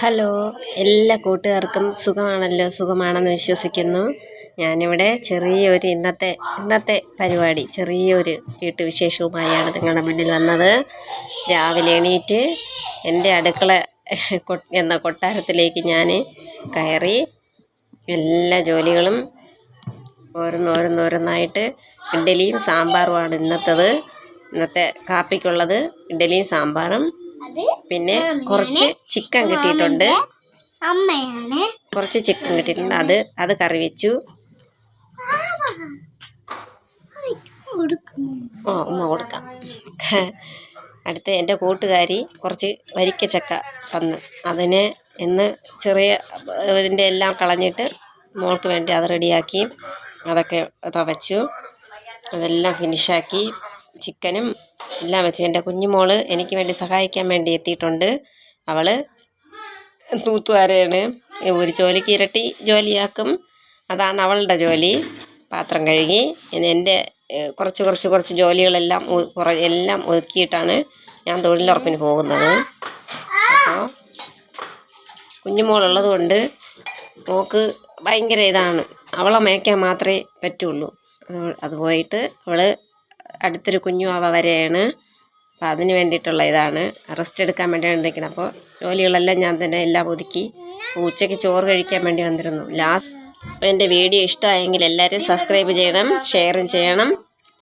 Hello എല്ലാ കൂട്ടുകാർക്കും സുഖമാണല്ലോ? സുഖമാണെന്ന് വിശ്വസിക്കുന്നു. ഞാനിവിടെ ചെറിയൊരു ഇന്നത്തെ ഇന്നത്തെ പരിപാടി ചെറിയൊരു വീട്ടുവിശേഷവുമായാണ് നിങ്ങളുടെ മുന്നിൽ വന്നത്. രാവിലെ എണീറ്റ് എന്റെ അടുക്കള എന്ന കൊട്ടാരത്തിലേക്ക് ഞാൻ കയറി എല്ലാ ജോലികളും ഓരോന്നോരോന്നോരോന്നായിട്ട് ഇഡ്ഡലിയും സാമ്പാറുമാണ് ഇന്നത്തത്. ഇന്നത്തെ കാപ്പിക്കുള്ളത് ഇഡ്ഡലിയും സാമ്പാറും പിന്നെ കുറച്ച് ചിക്കൻ കിട്ടിയിട്ടുണ്ട്. അമ്മയാണ്. കുറച്ച് ചിക്കൻ കിട്ടിയിട്ടുണ്ട്. അത് അത് കറി വെച്ചു. ആ ഓ ഉമ്മ കൊടുക്കാം. അടുത്ത എന്റെ കൂട്ടുകാരി കുറച്ച് വരിക്ക ചക്ക തന്ന്. അതിന് ഇന്ന് ചെറിയ ഇതിന്റെ എല്ലാം കളഞ്ഞിട്ട് മോൾക്ക് വേണ്ടി അത് റെഡിയാക്കി അതൊക്കെ തവച്ചു അതെല്ലാം ഫിനിഷാക്കി ചിക്കനും എല്ലാം വെച്ചു. എന്റെ കുഞ്ഞുമോൾ എനിക്ക് വേണ്ടി സഹായിക്കാൻ വേണ്ടി എത്തിയിട്ടുണ്ട്. അവൾ തൂത്തുവാരയാണ്. ഒരു ജോലിക്ക് ഇരട്ടി ജോലിയാക്കും. അതാണ് അവളുടെ ജോലി. പാത്രം കഴുകി. എന്റെ കുറച്ച് കുറച്ച് കുറച്ച് ജോലികളെല്ലാം എല്ലാം ഒതുക്കിയിട്ടാണ് ഞാൻ തൊഴിലുറപ്പിന് പോകുന്നത്. അപ്പോൾ കുഞ്ഞുമോളുള്ളത് കൊണ്ട് മോക്ക് ഭയങ്കര ഇതാണ്. അവളെ മേയ്ക്കാൻ മാത്രമേ പറ്റുള്ളൂ. അത് പോയിട്ട് അവൾ അടുത്തൊരു കുഞ്ഞു അവ വരെയാണ്. അപ്പോൾ അതിന് വേണ്ടിയിട്ടുള്ള ഇതാണ്. റെസ്റ്റ് എടുക്കാൻ വേണ്ടിയാണ് നിൽക്കുന്നത് അപ്പോൾ ജോലികളെല്ലാം ഞാൻ തന്നെ എല്ലാം ഒതുക്കി ഉച്ചയ്ക്ക് ചോറ് കഴിക്കാൻ വേണ്ടി വന്നിരുന്നു. ലാസ്റ്റ് അപ്പോൾ എന്റെ വീഡിയോ ഇഷ്ടമായെങ്കിൽ എല്ലാവരും സബ്സ്ക്രൈബ് ചെയ്യണം ഷെയറും ചെയ്യണം.